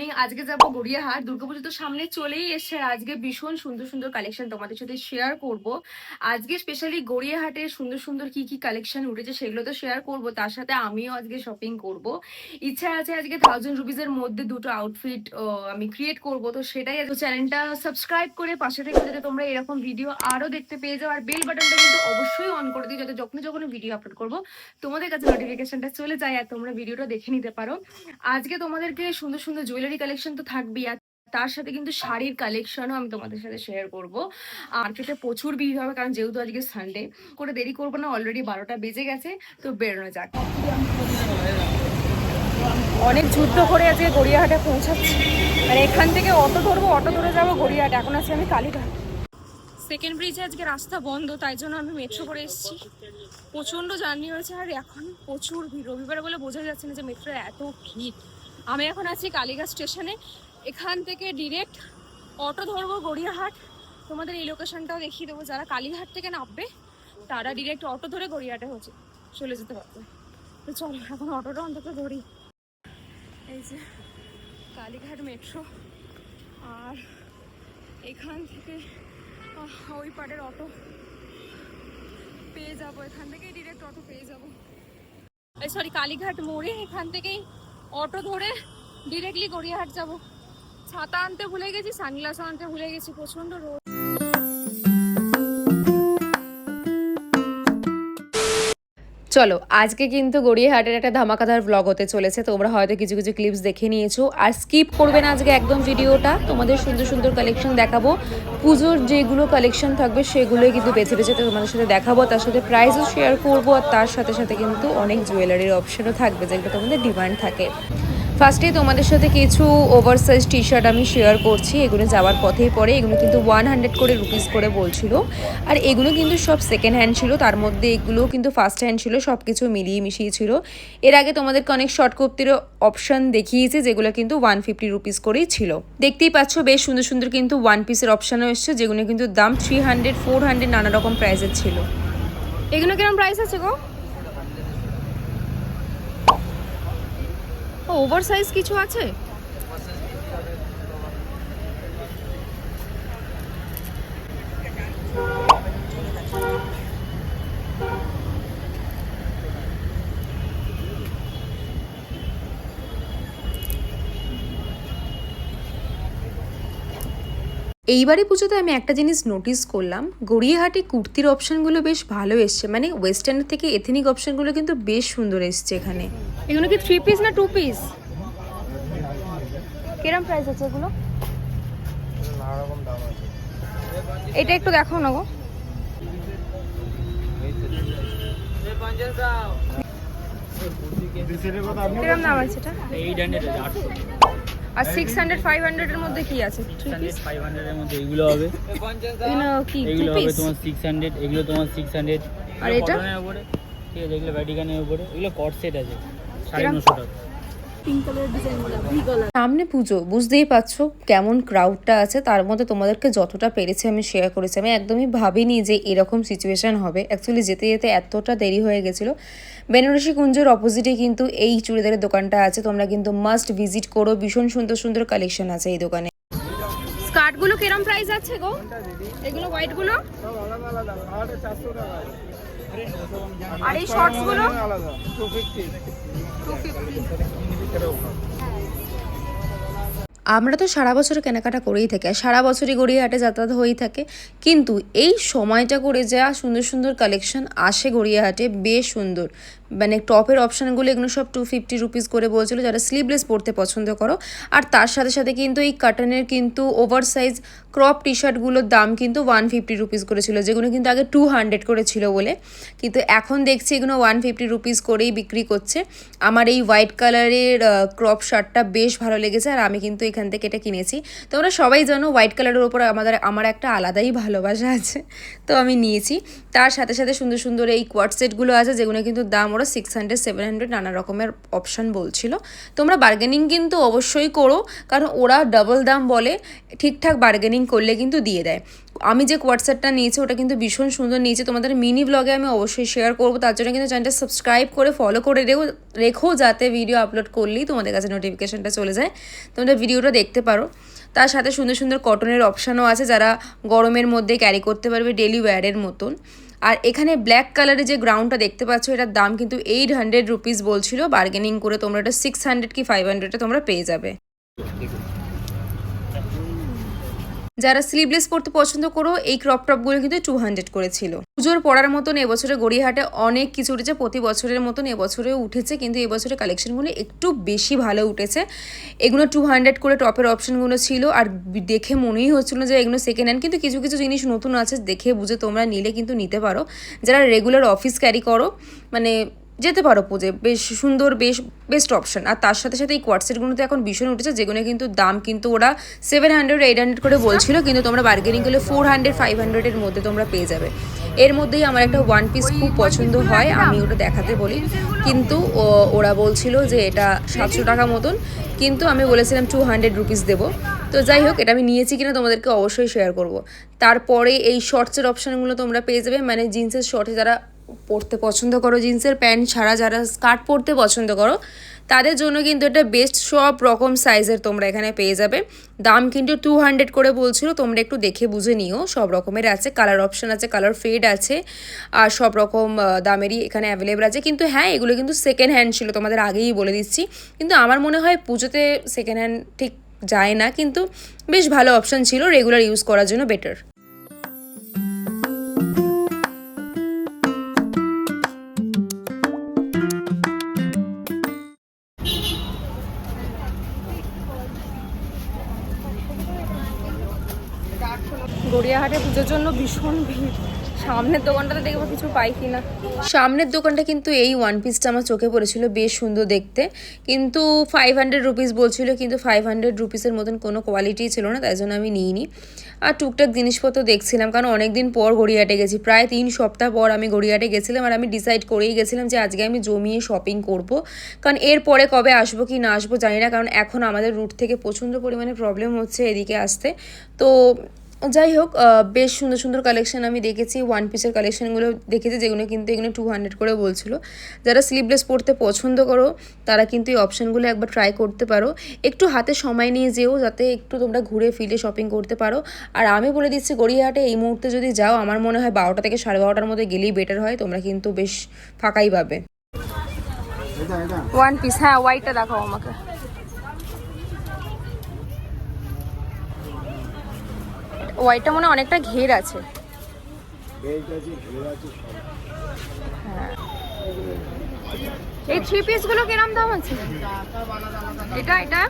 Morning আজকে যাব গড়িয়াহাট। দুর্গাপুজো তো সামনে চলেই আর আজকে ভীষণ সুন্দর সুন্দর কালেকশন তোমাদের সাথে শেয়ার করব। আজকে স্পেশালি গড়িয়াহাটে সুন্দর সুন্দর কি কি কালেকশন উঠেছে সেগুলো তো শেয়ার করব, তার সাথে আমিও আজকে শপিং করব। ইচ্ছা আছে আজকে থাউজেন্ড রুপিসের মধ্যে দুটো আউটফিট আমি ক্রিয়েট করব, তো সেটাই তো চ্যানেলটা সাবস্ক্রাইব করে পাশে থেকে যাতে তোমরা এরকম ভিডিও আরও দেখতে পেয়ে যাও। আর বেল বাটনটা কিন্তু অবশ্যই অন করে দিও, যাতে যখন যখন ভিডিও আপলোড করব, তোমাদের কাছে নোটিফিকেশনটা চলে যায় আর তোমরা ভিডিওটা দেখে নিতে পারো। আজকে তোমাদেরকে সুন্দর সুন্দর জুয়েলারি কালেকশন তো থাকবেই, আর তার সাথে কিন্তু শাড়ির কালেকশনও আমি তোমাদের সাথে শেয়ার করব। মার্কেটে প্রচুর ভিড় হবে, কারণ যেহেতু আজকে সানডে করে দেরি করব না অলরেডি বারোটা বেজে গেছে, তো বেরোনো যাক। অনেক যুদ্ধ করে আজকে গড়িয়াহাটে পৌঁছাচ্ছি। আর এখান থেকে অটো ধরবো, অটো ধরে যাব গড়িয়াহাট, এখন আছি আমি কালীঘাট। সেকেন্ড ব্রিজে আজকে রাস্তা বন্ধ, তাই জন্য আমি মেট্রো করে এসেছি। প্রচণ্ড জার্নি হয়েছে, আর এখন প্রচুর ভিড়। রবিবার বলে বোঝা যাচ্ছে না যে মেট্রোর এত ভিড়। আমি এখন আছি কালীঘাট স্টেশনে। এখান থেকে ডিরেক্ট অটো ধরবো গড়িয়াহাট। তোমাদের এই লোকেশনটাও দেখিয়ে দেবো। যারা কালীঘাট থেকে নামবে, তারা ডিরেক্ট অটো ধরে গড়িয়াহাটে হচ্ছে চলে যেতে পারবে। তো চলো, এখন অটোটা অন্তত ধরি। এই যে কালীঘাট মেট্রো আর এখান থেকে ওই পাড়ের অটো। পেয়ে যাব এখান থেকেই ডিরেক্ট অটো পেয়ে যাব। সরি কালীঘাট মোড়ে এখান থেকেই অটো ধরে ডিরেক্টলি গড়িয়াহাট যাব। ছাতা আনতে ভুলে গেছি সানগ্লাস আনতে ভুলে গেছি প্রচণ্ড রোদ। চলো, আজকে কিন্তু গড়িয়াহাটের একটা ধামাকাধার ব্লগ হতে চলেছে। তোমরা হয়তো কিছু কিছু ক্লিপস দেখে নিয়েছো। আর স্কিপ করবে না আজকে একদম ভিডিওটা তোমাদের সুন্দর সুন্দর কালেকশন দেখাবো। পুজোর যেগুলো কালেকশন থাকবে, সেগুলোই কিন্তু বেছে বেছে তোমাদের সাথে দেখাবো। তার সাথে প্রাইজও শেয়ার করব। আর তার সাথে সাথে কিন্তু অনেক জুয়েলারির অপশনও থাকবে যেগুলো তোমাদের ডিমান্ড থাকে। ফার্স্টে তোমাদের সাথে কিছু ওভার সাইজ টি শার্ট আমি শেয়ার করছি। এগুলো যাওয়ার পথেই পরে এগুলো কিন্তু ওয়ান হান্ড্রেড করে রুপিস করে বলছিল। আর এগুলো কিন্তু সব সেকেন্ড হ্যান্ড ছিল। তার মধ্যে এগুলো কিন্তু ফার্স্ট হ্যান্ড ছিল। সব কিছু মিলিয়ে মিশিয়ে ছিল। এর আগে তোমাদেরকে অনেক শর্ট কুর্তির অপশন দেখিয়েছি, যেগুলো কিন্তু ওয়ান ফিফটি রুপিস করেই ছিল। দেখতেই পাচ্ছ, বেশ সুন্দর সুন্দর কিন্তু ওয়ান পিসের অপশানও এসছে, যেগুলো কিন্তু দাম থ্রি হান্ড্রেড ফোর হান্ড্রেড নানা রকম প্রাইসের ছিল। এগুলো কীরকম প্রাইস আছে গো? ওভার সাইজ কিছু আছে? এইবারে পুজোতে আমি একটা জিনিস নোটিস করলাম গড়িয়াহাটে কুর্তির অপশনগুলো বেশ ভালো এসছে। মানে ওয়েস্টার্নের থেকে এথেনিক অপশনগুলো কিন্তু বেশ সুন্দর এসছে এখানে। এগুলো কি থ্রি পিস না টু পিস কিরম প্রাইস আছে এগুলো? এটা একটু দেখাও না গো। কিরম দাম আছে এটা? আর সিক্স হান্ড্রেড ফাইভ হান্ড্রেডের মধ্যে কি আছে? থ্রি পিস হান্ড্রেড ফাইভ হান্ড্রেডের মধ্যে এগুলো হবে। এগুলো কি এগুলো হবে তোমার সিক্স হান্ড্রেড এগুলো তোমার সিক্স হান্ড্রেড আর এটা? উপরে ঠিক আছে এগুলো ভ্যাটিকানের উপরে। এগুলো কট সেট আছে সাড়ে কিরম? নশো টাকা। পিঙ্ক কালারের ডিজাইনগুলো ভি গলা সামনে পুজো বুঝতেই পারছ কেমন ক্রাউডটা আছে তার মধ্যে তোমাদেরকে যতটা পেরেছি আমি শেয়ার করেছি। আমি একদমই ভাবিনি যে এরকম সিচুয়েশন হবে। অ্যাকচুয়ালি যেতে যেতে এতটা দেরি হয়ে গেছিল। বেনারসি কুঞ্জের অপোজিটে কিন্তু এই চুড়িদারের দোকানটা আছে। তোমরা কিন্তু মাস্ট ভিজিট করো। ভীষণ সুন্দর সুন্দর কালেকশন আছে এই দোকানে। স্কার্টগুলো কিরম প্রাইস আছে গো? এগুলো হোয়াইটগুলো? আর এই শর্টসগুলো? আমরা তো সারা বছর কেনাকাটা করেই থাকি, আর সারা বছরই গড়িয়াহাটে যাতায়াত হয়েই থাকে। কিন্তু এই সময়টা করে যা সুন্দর সুন্দর কালেকশন আসে গড়িয়াহাটে, বেশ সুন্দর। মানে টপের অপশানগুলো এগুলো সব টু ফিফটি রুপিস করে বলছিল, যারা স্লিভলেস পরতে পছন্দ করো। আর তার সাথে সাথে কিন্তু এই কাটনের কিন্তু ওভার সাইজ ক্রপ টি শার্টগুলোর দাম কিন্তু ওয়ান ফিফটি রুপিস করেছিল, যেগুলো কিন্তু আগে টু হান্ড্রেড করে ছিল বলে। কিন্তু এখন দেখছি এগুলো ওয়ান ফিফটি রুপিস করেই বিক্রি করছে। আমার এই হোয়াইট কালারের ক্রপ শার্টটা বেশ ভালো লেগেছে, আর আমি কিন্তু এখান থেকে এটা কিনেছি। তোমরা সবাই জানো হোয়াইট কালারের ওপর আমাদের, আমার একটা আলাদাই ভালোবাসা আছে, তো আমি নিয়েছি। তার সাথে সাথে সুন্দর সুন্দর এই কোয়াড সেটগুলো আছে, যেগুলো কিন্তু দাম ওরা সিক্স হান্ড্রেড সেভেন হান্ড্রেড নানা রকমের অপশান বলছিল। তোমরা বার্গেনিং কিন্তু অবশ্যই করো, কারণ ওরা ডাবল দাম বলে, ঠিকঠাক বার্গেনিং করলে কিন্তু দিয়ে দেয়। আমি যে কোয়াটসেটটা নিয়েছি, ওটা কিন্তু ভীষণ সুন্দর নিয়েছে। তোমাদের মিনি ব্লগে আমি অবশ্যই শেয়ার করব, তার জন্য কিন্তু চ্যানেলটা সাবস্ক্রাইব করে ফলো করে রেখো রেখো যাতে ভিডিও আপলোড করলেই তোমাদের কাছে নোটিফিকেশনটা চলে যায়। তোমরা ভিডিওটা দেখতে পারো। তার সাথে সুন্দর সুন্দর কটনের অপশানও আছে, যারা গরমের মধ্যে ক্যারি করতে পারবে ডেলি ওয়্যারের মতন। আর এখানে ব্ল্যাক কালারের যে গ্রাউন্ডটা দেখতে পাচ্ছ, এটার দাম কিন্তু এইট হান্ড্রেড রুপিস বলছিল। বার্গেনিং করে তোমরা এটা সিক্স হান্ড্রেড কি ফাইভ হান্ড্রেডে তোমরা পেয়ে যাবে। যারা স্লিভলেস পরতে পছন্দ করো, এই ক্রপ টপগুলো কিন্তু টু হান্ড্রেড করেছিল। পুজোর পড়ার মতন এবছরে গড়িয়াহাটে অনেক কিছু উঠেছে, প্রতি বছরের মতন এবছরেও উঠেছে, কিন্তু এবছরে কালেকশনগুলো একটু বেশি ভালো উঠেছে। এগুলো টু হান্ড্রেড করে টপের অপশনগুলো ছিল, আর দেখে মনেই হচ্ছিল যে এগুলো সেকেন্ড হ্যান্ড কিন্তু কিছু কিছু জিনিস নতুন আছে, দেখে বুঝে তোমরা নিলে কিন্তু নিতে পারো। যারা রেগুলার অফিস ক্যারি করো মানে যেতে পারো পুজো বেশ সুন্দর, বেশ বেস্ট অপশন আর তার সাথে সাথে এই কোয়াটসেটগুলো তো এখন ভীষণ উঠেছে, যেগুলো কিন্তু দাম কিন্তু ওরা সেভেন হান্ড্রেড এইট হান্ড্রেড করে বলছিল, কিন্তু তোমরা বার্গেনিং করলে ফোর হান্ড্রেড ফাইভ হান্ড্রেডের মধ্যে তোমরা পেয়ে যাবে। এর মধ্যেই আমার একটা ওয়ান পিস খুব পছন্দ হয়, আমি ওটা দেখাতে বলি। কিন্তু ওরা বলছিল যে এটা সাতশো টাকা মতন, কিন্তু আমি বলেছিলাম টু হান্ড্রেড রুপিস দেবো। তো যাই হোক, এটা আমি নিয়েছি কিনা তোমাদেরকে অবশ্যই শেয়ার করব। তারপরে এই শর্টসের অপশানগুলো তোমরা পেয়ে যাবে মানে জিন্সের শর্টে যারা পরতে পছন্দ করো, জিন্সের প্যান্ট ছাড়া যারা স্কার্ট পরতে পছন্দ করো, তাদের জন্য কিন্তু এটা বেস্ট সব রকম সাইজের তোমরা এখানে পেয়ে যাবে। দাম কিন্তু টু হান্ড্রেড করে বলছিল, তোমরা একটু দেখে বুঝে নিও, সব রকমের আছে কালার অপশন আছে কালার ফেড আছে, আর সব রকম দামেরই এখানে অ্যাভেলেবেল আছে। কিন্তু হ্যাঁ এগুলো কিন্তু সেকেন্ড হ্যান্ড ছিল, তোমাদের আগেই বলে দিচ্ছি। কিন্তু আমার মনে হয় পুজোতে সেকেন্ড হ্যান্ড ঠিক যায় না, কিন্তু বেশ ভালো অপশন ছিল রেগুলার ইউজ করার জন্য বেটার গড়িয়াহাটে পুজোর জন্য ভীষণ ভিড়। সামনের দোকানটাতে দেখব কিছু পাই কিনা। সামনের দোকানটা কিন্তু এই ওয়ান পিসটা আমার চোখে পড়েছিল, বেশ সুন্দর দেখতে। কিন্তু ফাইভ হান্ড্রেড রুপিস বলছিল, কিন্তু ফাইভ হান্ড্রেড রুপিসের মতন কোনো কোয়ালিটি ছিল না, তাই জন্য আমি নিইনি। আর টুকটাক জিনিসপত্র দেখছিলাম, কারণ অনেক দিন পর গড়িয়াহাটে গেছি। প্রায় তিন সপ্তাহ পর আমি গড়িয়াহাটে গেছিলাম আর আমি ডিসাইড করেই গেছিলাম যে আজকে আমি জমিয়ে শপিং করব। কারণ এরপরে কবে আসব কি না আসব জানি না, কারণ এখন আমাদের রুট থেকে প্রচণ্ড পরিমাণে প্রবলেম হচ্ছে এদিকে আসতে। তো যাই হোক বেশ সুন্দর সুন্দর কালেকশন আমি দেখেছি। ওয়ান পিসের কালেকশনগুলো দেখেছি, যেগুলো কিন্তু এগুলো টু হান্ড্রেড করে বলছিল। যারা স্লিভলেস পরতে পছন্দ করো, তারা কিন্তু এই অপশানগুলো একবার ট্রাই করতে পারো। একটু হাতে সময় নিয়ে যেও, যাতে একটু তোমরা ঘুরে ফিরে শপিং করতে পারো। আর আমি বলে দিচ্ছি, গড়িয়াহাটে এই মুহূর্তে যদি যাও, আমার মনে হয় বারোটা থেকে সাড়ে বারোটার মধ্যে গেলেই বেটার হয়। তোমরা কিন্তু বেশ ফাঁকাই পাবে। ওয়ান পিস হ্যাঁ হোয়াইটটা দেখাও আমাকে। হোয়াইটটা মনে অনেকটা ঘের আছে। হ্যাঁ। এই থ্রি পিসগুলো কিরম দাম আছে? এটা এটা?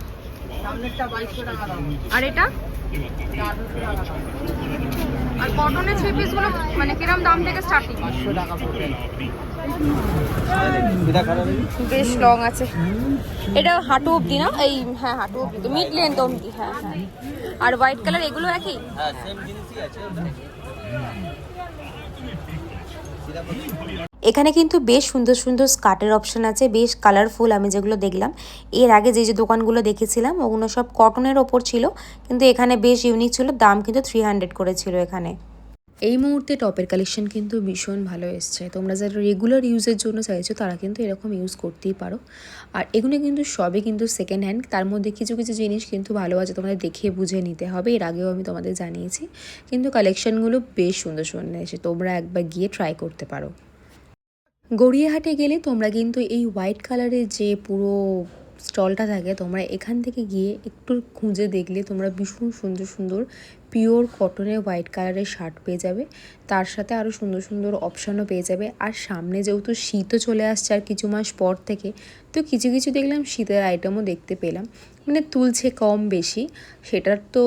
আর এটা? আর কটনের থ্রি পিসগুলো মানে কিরম দাম থেকে স্টার্টিং বেশ লং আছে। এটা হাঁটু অবধি না? এই হ্যাঁ হাঁটু অবধি তো মিড লেন্থ অবধি হ্যাঁ হ্যাঁ। আর হোয়াইট কালার এগুলো একই হ্যাঁ সেম জিনিসই আছে এখানে কিন্তু বেশ সুন্দর সুন্দর স্কার্টের অপশন আছে বেশ কালারফুল আমি যেগুলো দেখলাম। এর আগে যে যে দোকানগুলো দেখেছিলাম ওগুলো সব কটনের ওপর ছিল কিন্তু এখানে বেশ ইউনিক ছিল দাম কিন্তু থ্রি হান্ড্রেড করেছিল এখানে। এই মুহূর্তে টপের কালেকশন কিন্তু ভীষণ ভালো এসছে। তোমরা যারা রেগুলার ইউজের জন্য চাইছো, তারা কিন্তু এরকম ইউজ করতেই পারো। আর এগুলো কিন্তু সবই কিন্তু সেকেন্ড হ্যান্ড তার মধ্যে কিছু কিছু জিনিস কিন্তু ভালো আছে, তোমাদের দেখে বুঝে নিতে হবে, এর আগেও আমি তোমাদের জানিয়েছি। কিন্তু কালেকশনগুলো বেশ সুন্দর সুন্দর এসে তোমরা একবার গিয়ে ট্রাই করতে পারো। গড়িয়াহাটে গেলে তোমরা কিন্তু এই হোয়াইট কালারের যে পুরো স্টলটা থাকে, তোমরা এখান থেকে গিয়ে একটু খুঁজে দেখলে তোমরা ভীষণ সুন্দর সুন্দর পিওর কটনের হোয়াইট কালারের শার্ট পেয়ে যাবে। তার সাথে আরও সুন্দর সুন্দর অপশানও পেয়ে যাবে। আর সামনে যেহেতু শীতও চলে আসছে আর কিছু মাস পর থেকে, তো কিছু কিছু দেখলাম শীতের আইটেমও দেখতে পেলাম। মানে তুলছে কম বেশি। সেটার তো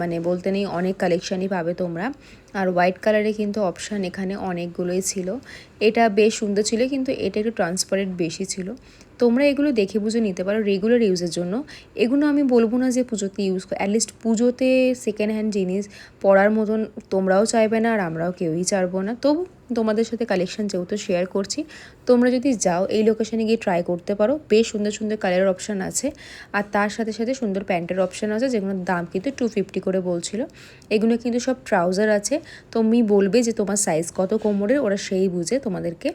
মানে বলতে নেই অনেক কালেকশানই পাবে তোমরা। আর হোয়াইট কালারে কিন্তু অপশান এখানে অনেকগুলোই ছিল। এটা বেশ সুন্দর ছিল, কিন্তু এটা একটু ট্রান্সপারেন্ট বেশি ছিল। তোমরা এগুলো দেখে বুঝে নিতে পারো রেগুলার ইউজের জন্য। এগুলো আমি বলব না যে পুজোতে ইউজ অ্যাটলিস্ট পুজোতে সেকেন্ড হ্যান্ড জিনিস পরার মতন তোমরাও চাইবে না আর আমরাও কেউই চাইব না। তবু তোমাদের সাথে কালেকশন যেহেতু শেয়ার করছি, তোমরা যদি যাও এই লোকেশানে গিয়ে ট্রাই করতে পারো। বেশ সুন্দর সুন্দর কালারের অপশান আছে আর তার সাথে সাথে সুন্দর প্যান্টের অপশান আছে যেগুলোর দাম কিন্তু টু ফিফটি করে বলছিল। এগুলো কিন্তু সব ট্রাউজার আছে। তুমি বলবে যে তোমার সাইজ কত কোমরের, ওরা সেই বুঝে তোমাদেরকে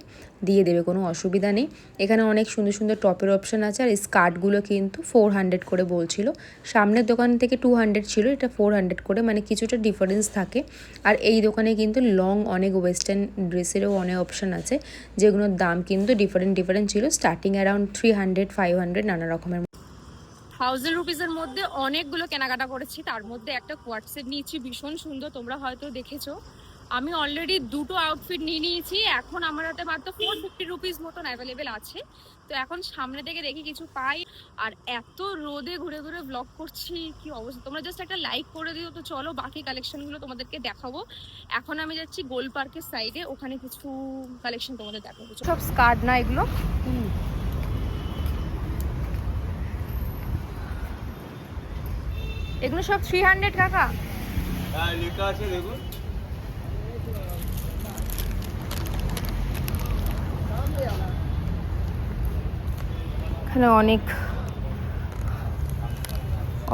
দিয়ে দেবে, কোনো অসুবিধা নেই। এখানে অনেক সুন্দর সুন্দর টপের অপশান আছে আর স্কার্টগুলো কিন্তু ফোর হান্ড্রেড করে বলছিল। সামনের দোকান থেকে টু হান্ড্রেড ছিল, এটা ফোর হান্ড্রেড করে মানে কিছুটা ডিফারেন্স থাকে। আর এই দোকানে কিন্তু লং অনেক ওয়েস্টার্ন ড্রেসেরও অনেক অপশান আছে, যেগুলোর দাম কিন্তু ডিফারেন্ট ডিফারেন্ট ছিল starting around three hundred five hundred নানা রকমের। থাউজেন্ড রুপিসের মধ্যে অনেকগুলো কেনাকাটা করেছি, তার মধ্যে একটা কোয়াটসেট নিয়েছি, ভীষণ সুন্দর, তোমরা হয়তো দেখেছ। আমি অলরেডি দুটো আউটফিট নিয়ে নিয়েছি। এখন আমার হাতে মাত্র ফোর ফিফটি রুপিস মতন অ্যাভেলেবেল আছে। তো এখন সামনে থেকে দেখি কিছু পাই। আর এত রোদে ঘুরে ঘুরে ব্লগ করছি কি অবস্থা? তোমরা জাস্ট একটা লাইক করে দিও তো চলো বাকি কালেকশনগুলো তোমাদেরকে দেখাবো। এখন আমি যাচ্ছি গোল পার্কের সাইডে ওখানে কিছু কালেকশন তোমাদের দেখাবো। সব স্কার্ট না এগুলো? এগুলো সব থ্রি হান্ড্রেড টাকা? হ্যাঁ লেখা আছে দেখুন। এখানে অনেক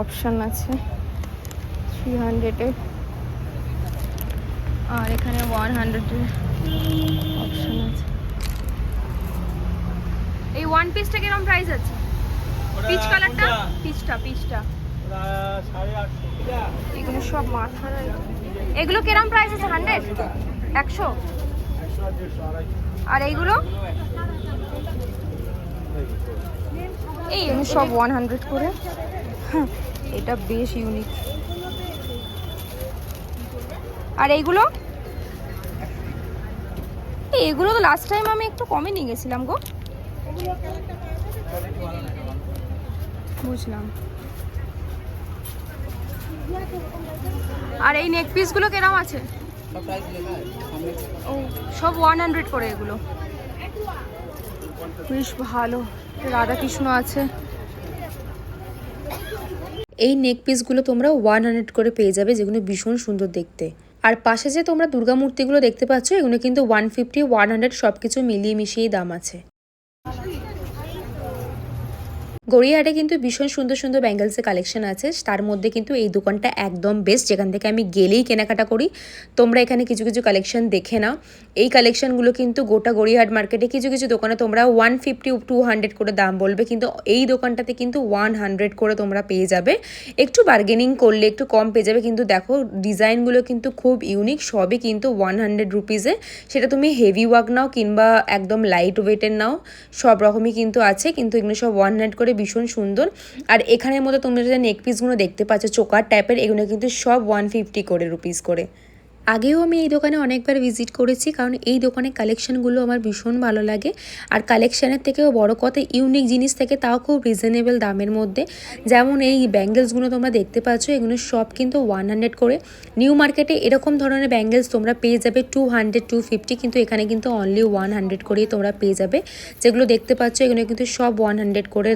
অপশন আছে। থ্রি হান্ড্রেডে আর এখানে ওয়ান হান্ড্রেডের অপশন আছে। এই ওয়ান পিসটা কীরকম প্রাইস আছে? পিচ কালারটা পিচটা পিচটা এগুলো সব মাথার এগুলো কিরম প্রাইস আছে? হান্ড্রেড একশো? আর এইগুলো? এই সব ওয়ান হান্ড্রেড করে। হ্যাঁ, এটা বেশ ইউনিক আর এইগুলো? এই এগুলো তো লাস্ট টাইম আমি একটু কমে নিয়ে গেছিলাম গো। বুঝলাম। আর এই নেক পিসগুলো কিরম আছে? সব ওয়ান হান্ড্রেড করে এগুলো। বেশ ভালো। রাধাকৃষ্ণ আছে। এই নেক পিসগুলো তোমরা ওয়ান হান্ড্রেড করে পেয়ে যাবে, যেগুলো ভীষণ সুন্দর দেখতে। আর পাশে যে তোমরা দুর্গা মূর্তিগুলো দেখতে পাচ্ছ, এগুলো কিন্তু ওয়ান ফিফটি ওয়ান হান্ড্রেড সব কিছু মিলিয়ে মিশিয়েই দাম আছে। গড়িয়াহাটে কিন্তু ভীষণ সুন্দর সুন্দর ব্যাঙ্গেলসের কালেকশন আছে। তার মধ্যে কিন্তু এই দোকানটা একদম বেস্ট যেখান থেকে আমি গেলেই কেনাকাটা করি। তোমরা এখানে কিছু কিছু কালেকশন দেখে নাও। এই কালেকশনগুলো কিন্তু গোটা গড়িয়াহাট মার্কেটে কিছু কিছু দোকানে তোমরা ওয়ান ফিফটি টু হান্ড্রেড করে দাম বলবে, কিন্তু এই দোকানটাতে কিন্তু ওয়ান হান্ড্রেড করে তোমরা পেয়ে যাবে। একটু বার্গেনিং করলে একটু কম পেয়ে যাবে, কিন্তু দেখো ডিজাইনগুলো কিন্তু খুব ইউনিক সবই কিন্তু ওয়ান হান্ড্রেড রুপিসে সেটা তুমি হেভি ওয়ার্ক নাও কিংবা একদম লাইট ওয়েটের নাও, সব রকমই কিন্তু আছে, কিন্তু এগুলো সব ওয়ান হান্ড্রেড করে ভীষণ সুন্দর। আর এখানের মধ্যে তোমরা যে নেক পিসগুলো দেখতে পাচ্ছ, চোকার টাইপের এগুলো কিন্তু সব ওয়ান ফিফটি করে রুপিস করে। আগেও আমি এই দোকানে অনেকবার ভিজিট করেছি, কারণ এই দোকানের কালেকশনগুলো আমার ভীষণ ভালো লাগে। আর কালেকশানের থেকেও বড় কথা, ইউনিক জিনিস থেকে, তাও খুব রিজনেবল দামের মধ্যে। যেমন এই ব্যাঙ্গেলসগুলো তোমরা দেখতে পাচ্ছ, এগুলো সব কিন্তু ওয়ান হান্ড্রেড করে। নিউ মার্কেটে এরকম ধরনের ব্যাঙ্গেলস তোমরা পেয়ে যাবে টু হান্ড্রেড টু ফিফটি কিন্তু এখানে কিন্তু অনলি ওয়ান হান্ড্রেড করেই তোমরা পেয়ে যাবে। যেগুলো দেখতে পাচ্ছ, এগুলো কিন্তু সব ওয়ান হান্ড্রেড করে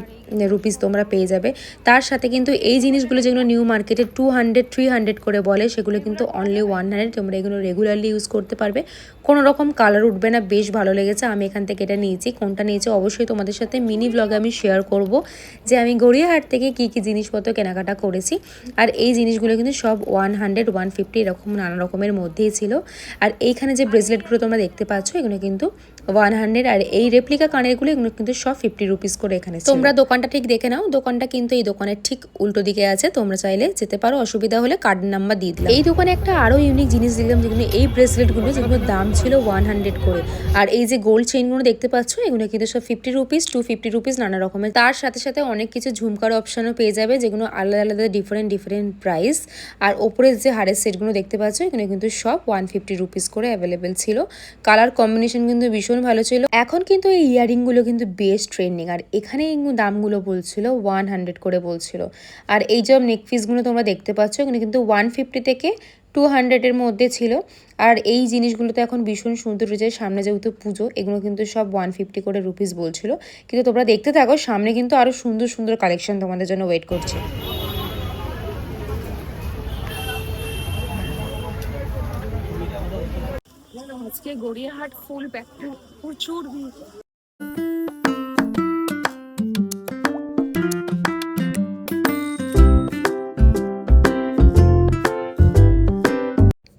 রুপিস তোমরা পেয়ে যাবে। তার সাথে কিন্তু এই জিনিসগুলো যেগুলো নিউ মার্কেটে টু হান্ড্রেড থ্রি হান্ড্রেড করে বলে, সেগুলো কিন্তু অনলি ওয়ান হান্ড্রেড তোমরা এগুলো রেগুলারলি ইউজ করতে পারবে। কোনো রকম কালার উঠবে না, বেশ ভালো লেগেছে। আমি এখান থেকে এটা নিয়েছি। কোনটা নিয়েছি? অবশ্যই তোমাদের সাথে মিনি ব্লগে আমি শেয়ার করব যে আমি গড়িয়াহাট থেকে কী কী জিনিসপত্র কেনাকাটা করেছি। আর এই জিনিসগুলো কিন্তু সব ওয়ান হান্ড্রেড ওয়ান ফিফটি এরকম নানা রকমের মধ্যেই ছিল। আর এইখানে যে ব্রেসলেটগুলো তোমরা দেখতে পাচ্ছ, এগুলো কিন্তু ওয়ান হান্ড্রেড আর এই রেপ্লিকা কানেরগুলো এগুলো কিন্তু সব ফিফটি রুপিস করে এখানে তোমরা দোকানটা ঠিক দেখে নাও। দোকানটা কিন্তু এই দোকানের ঠিক উল্টো দিকে আছে। তোমরা চাইলে যেতে পারো। অসুবিধা হলে কার্ড নাম্বার দিয়ে দিলাম। এই দোকানে একটা আরও ইউনিক জিনিস দিলাম যেগুলো এই ব্রেসলেটগুলো যেগুলো দাম ছিল ওয়ান হান্ড্রেড করে। আর এই যে গোল্ড চেইনগুলো দেখতে পাচ্ছ, এগুলো কিন্তু সব fifty rupees two fifty rupees নানা রকমের। তার সাথে সাথে অনেক কিছু ঝুমকার অপশনও পেয়ে যাবে, যেগুলো আলাদা আলাদা ডিফারেন্ট ডিফারেন্ট প্রাইস আর ওপরের যে হারের সেটগুলো দেখতে পাচ্ছ এগুলো কিন্তু সব ওয়ান ফিফটি রুপিস করে অ্যাভেলেবেল ছিল। কালার কম্বিনেশন কিন্তু ভীষণ ভালো ছিল। এখন কিন্তু এই ইয়ারিংগুলো কিন্তু বেশ ট্রেন্ডিং আর এখানে দামগুলো বলছিল ওয়ান হান্ড্রেড করে বলছিল। আর এই যে নেক পিসগুলো তোমরা দেখতে পাচ্ছ এগুলো কিন্তু ওয়ান ফিফটি থেকে টু হান্ড্রেডের মধ্যে ছিল। আর এই জিনিসগুলো তো এখন ভীষণ সুন্দর রয়েছে সামনে যেহেতু পুজো, এগুলো কিন্তু সব ওয়ান ফিফটি করে রুপিস বলছিল। কিন্তু তোমরা দেখতে থাকো, সামনে কিন্তু আরও সুন্দর সুন্দর কালেকশন তোমাদের জন্য ওয়েট করছে। আজকে গড়িয়াহাট ফুল ব্যাক প্রচুর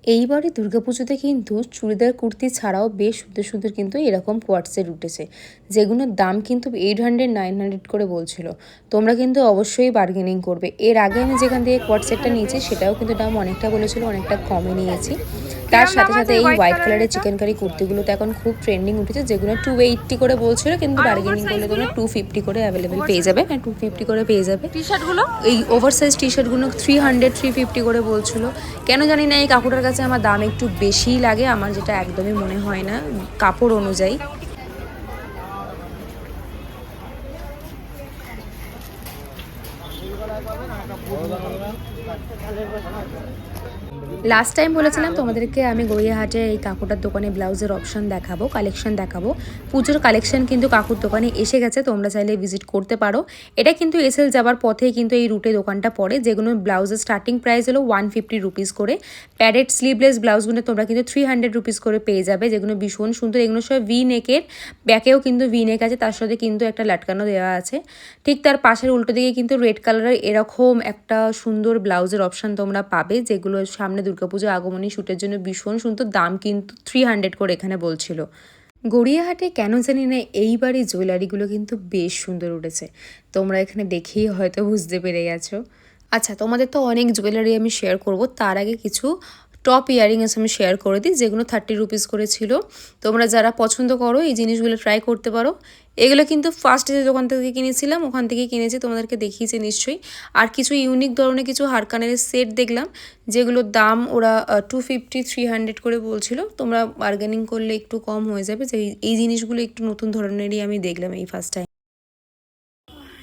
এইবারে দুর্গাপুজোতে কিন্তু চুড়িদার, কুর্তি ছাড়াও বেশ সুন্দর সুন্দর কিন্তু এরকম কোয়ার্টসের উঠেছে, যেগুলোর দাম কিন্তু এইট হান্ড্রেড নাইন হান্ড্রেড করে বলছিল। তোমরা কিন্তু অবশ্যই বার্গেনিং করবে। এর আগে আমি যেখান থেকে কোয়ার্টসেটটা নিয়েছি, সেটাও কিন্তু দাম অনেকটা বলেছিল, অনেকটা কমে নিয়েছি। তার সাথে সাথে এই হোয়াইট কালারের চিকেন কারি কুর্তিগুলো তো এখন খুব ট্রেন্ডিং উঠেছে যেগুলো টু এইটটি করে বলছিল কিন্তু বার্গেনিং করলে তোমরা টু ফিফটি করে অ্যাভেলেবেল পেয়ে যাবে। হ্যাঁ টু ফিফটি করে পেয়ে যাবে। টি শার্টগুলো এই ওভার সাইজ টি শার্টগুলো থ্রি হান্ড্রেড থ্রি ফিফটি করে বলছিল। কেন জানি না এই কাপড়টার কাছে আমার দাম একটু বেশিই লাগে আমার যেটা একদমই মনে হয় না কাপড় অনুযায়ী। লাস্ট টাইম বলেছিলাম তোমাদেরকে আমি গড়িয়াহাটে এই কাকুটার দোকানে ব্লাউজের অপশন দেখাবো কালেকশন দেখাবো। পুজোর কালেকশন কিন্তু কাকুর দোকানে এসে গেছে, তোমরা চাইলে ভিজিট করতে পারো। এটা কিন্তু এসএল যাবার পথেই কিন্তু এই রুটে দোকানটা পড়ে যেগুলো ব্লাউজের স্টার্টিং প্রাইস হলো ওয়ান ফিফটি রুপিস করে। প্যাডেড স্লিভলেস ব্লাউজগুলো তোমরা কিন্তু থ্রি হান্ড্রেড রুপিস করে পেয়ে যাবে, যেগুলো ভীষণ সুন্দর, এগুলো সব ভি নেকের ব্যাকেও কিন্তু ভি নেক আছে, তার সাথে কিন্তু একটা লাটকানো দেওয়া আছে। ঠিক তার পাশের উল্টো দিকে কিন্তু রেড কালারের এরকম একটা সুন্দর ব্লাউজের অপশন তোমরা পাবে, যেগুলো সামনে দুর্গাপুজো আগমনী শ্যুটের জন্য ভীষণ সুন্দর দাম কিন্তু থ্রি হান্ড্রেড করে এখানে বলছিল। গড়িয়াহাটে কেন জানি না এইবারই জুয়েলারিগুলো কিন্তু বেশ সুন্দর উঠেছে। তোমরা এখানে দেখেই হয়তো বুঝতে পেরে গেছো। আচ্ছা তোমাদের তো অনেক জুয়েলারি আমি শেয়ার করব। তার আগে কিছু টপ ইয়ারিংস আমি শেয়ার করে দিই, যেগুলো থার্টি রুপিস করে ছিল। তোমরা যারা পছন্দ করো, এই জিনিসগুলো ট্রাই করতে পারো। এগুলো কিন্তু ফার্স্টে যে দোকান থেকে কিনেছিলাম, ওখান থেকে কিনেছি, তোমাদেরকে দেখিয়েছি নিশ্চয়ই। আর কিছু ইউনিক ধরনের, কিছু হারকানের সেট দেখলাম যেগুলোর দাম ওরা টু ফিফটি থ্রি হান্ড্রেড করে বলছিল। তোমরা বার্গেনিং করলে একটু কম হয়ে যাবে, যে এই জিনিসগুলো একটু নতুন ধরনেরই আমি দেখলাম এই ফার্স্ট টাইম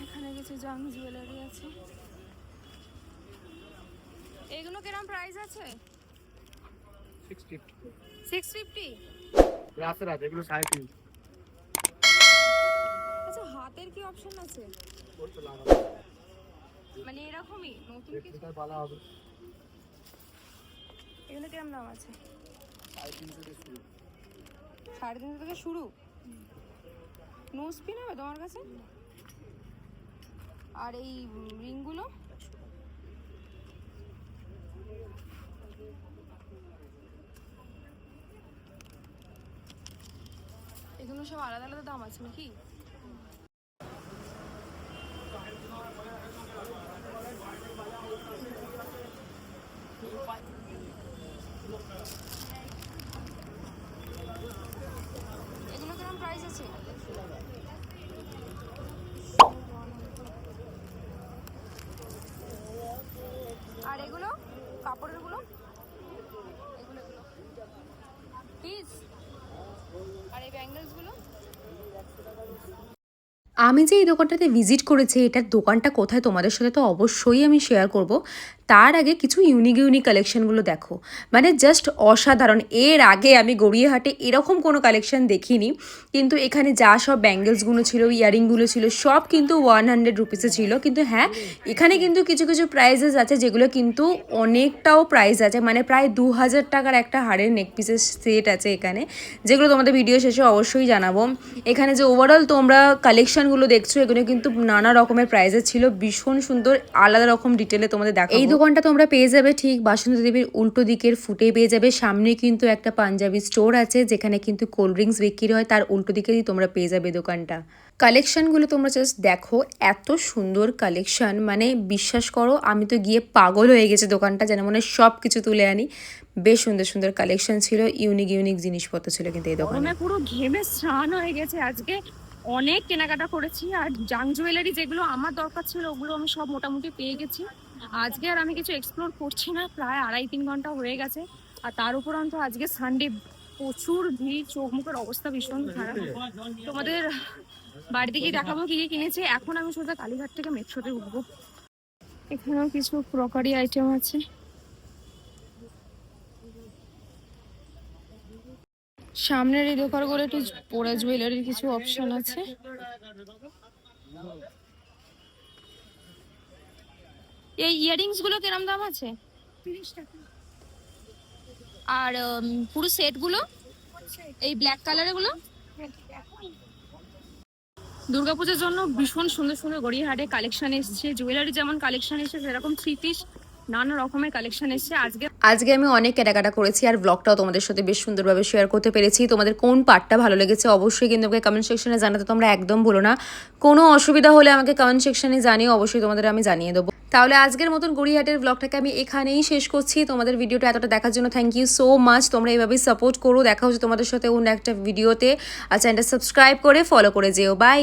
এখানে কিছু জাম জুয়েলারি আছে এগুলো কিরম প্রাইস আছে সিক্স ফিফটি সিক্স ফিফটি রাতের রাত এগুলো সাড়ে তিন। আচ্ছা হাতের কি অপশন আছে? মানে এরকমই নতুন কিছু? ভালো হবে। এগুলো কিরম দাম আছে? সাড়ে তিনশো থেকে শুরু। সাড়ে তিনশো থেকে শুরু? নো স্পিন হবে তোমার কাছে? আর এই রিংগুলো এগুলো সব আলাদা আলাদা দাম আছে নাকি? এগুলো কিরম প্রাইস আছে আর এগুলো কাপড়েরগুলো এগুলো এগুলো পিস আর এই ব্যাঙ্গেলসগুলো আমি যে এই দোকানটাতে ভিজিট করেছি, এটার দোকানটা কোথায় তোমাদের সাথে তো অবশ্যই আমি শেয়ার করব। তার আগে কিছু ইউনিক ইউনিক কালেকশনগুলো দেখো। মানে জাস্ট অসাধারণ। এর আগে আমি গড়িয়াহাটে এরকম কোনো কালেকশন দেখিনি। কিন্তু এখানে যা সব ব্যাঙ্গেলসগুলো ছিল ইয়ারিংগুলো ছিল, সব কিন্তু ওয়ান হান্ড্রেড রুপিসে ছিল। কিন্তু হ্যাঁ এখানে কিন্তু কিছু কিছু প্রাইজেস আছে যেগুলো কিন্তু অনেকটাও প্রাইস আছে। মানে প্রায় দু হাজার টাকার একটা হাড়ের নেক পিসের সেট আছে এখানে। যেগুলো তোমাদের ভিডিও শেষে অবশ্যই জানাব। এখানে যে ওভারঅল তোমরা কালেকশনগুলো দেখছ, এগুলো কিন্তু নানা রকমের প্রাইজেস ছিল। ভীষণ সুন্দর, আলাদা রকম ডিটেলে তোমাদের দেখো এই দোকানটা তোমরা পেয়ে যাবে ঠিক বাসন্তী দেবীর উল্টো দিকের ফুটে পেয়ে যাবে। সামনে কিন্তু একটা পাঞ্জাবি স্টোর আছে, যেখানে কিন্তু কোল্ড ড্রিঙ্কস বিক্রি হয়। তার উল্টো দিকেই তোমরা পেয়ে যাবে দোকানটা। কালেকশনগুলো তোমরা জাস্ট দেখো, এত সুন্দর কালেকশন মানে বিশ্বাস করো, আমি তো গিয়ে পাগল হয়ে গেছে দোকানটা যেন মনে সব কিছু তুলে আনি। বেশ সুন্দর সুন্দর কালেকশন ছিল ইউনিক ইউনিক জিনিসপত্র ছিল কিন্তু এই দোকানে। পুরো ঘেমে স্নান হয়ে গেছে। আজকে অনেক কেনাকাটা করেছি আর জাং জুয়েলারি যেগুলো আমার দরকার ছিল, ওগুলো আমি সব মোটামুটি পেয়ে গেছি। আজকে আর আমি কিছু এক্সপ্লোর করছি না, প্রায় আড়াই তিন ঘণ্টা হয়ে গেছে। আর তার উপর অন্ত আজকে সানডে প্রচুর ভিড়, চোখ মুখের অবস্থা ভীষণ খারাপ। তোমাদের বাড়িতে গিয়ে দেখাবো কি কিনেছি। এখন আমি সোজা কালীঘাট থেকে মেট্রোতে উঠবো। এখানেও কিছু ক্রকারি আইটেম আছে। সামনের এই দোকানগুলো একটু পোড়া জুয়েলারির কিছু অপশন আছে। এই ইয়ারিংসগুলো কিরম দাম আছে? আর পুরো সেটগুলো এই ব্ল্যাক কালারেরগুলো দুর্গাপূজার জন্য ভীষণ সুন্দর সুন্দর গড়িয়াহাটে কালেকশন এসছে। জুয়েলারি যেমন কালেকশন এসেছে সেরকম থ্রি পিস নানা রকমের কালেকশন এসছে। আজকে আজকে আমি অনেক কেনাকাটা করেছি আর ব্লগটাও তোমাদের সাথে বেশ সুন্দরভাবে শেয়ার করতে পেরেছি। তোমাদের কোন পার্টটা ভালো লেগেছে অবশ্যই কিন্তু আমাকে কমেন্ট সেকশনে জানাতে তোমরা একদম ভুলো না। কোনো অসুবিধা হলে আমাকে কমেন্ট সেকশনে জানিয়ে অবশ্যই তোমাদের আমি জানিয়ে দেবো। তাহলে আজকের মতন গড়িয়াহাটের ব্লগটাকে আমি এখানেই শেষ করছি। তোমাদের ভিডিওটা এতটা দেখার জন্য থ্যাংক ইউ সো মাচ তোমরা এইভাবেই সাপোর্ট করো। দেখা হচ্ছে তোমাদের সাথে অন্য একটা ভিডিওতে আর চ্যানেলটা সাবস্ক্রাইব করে ফলো করে যেও। বাই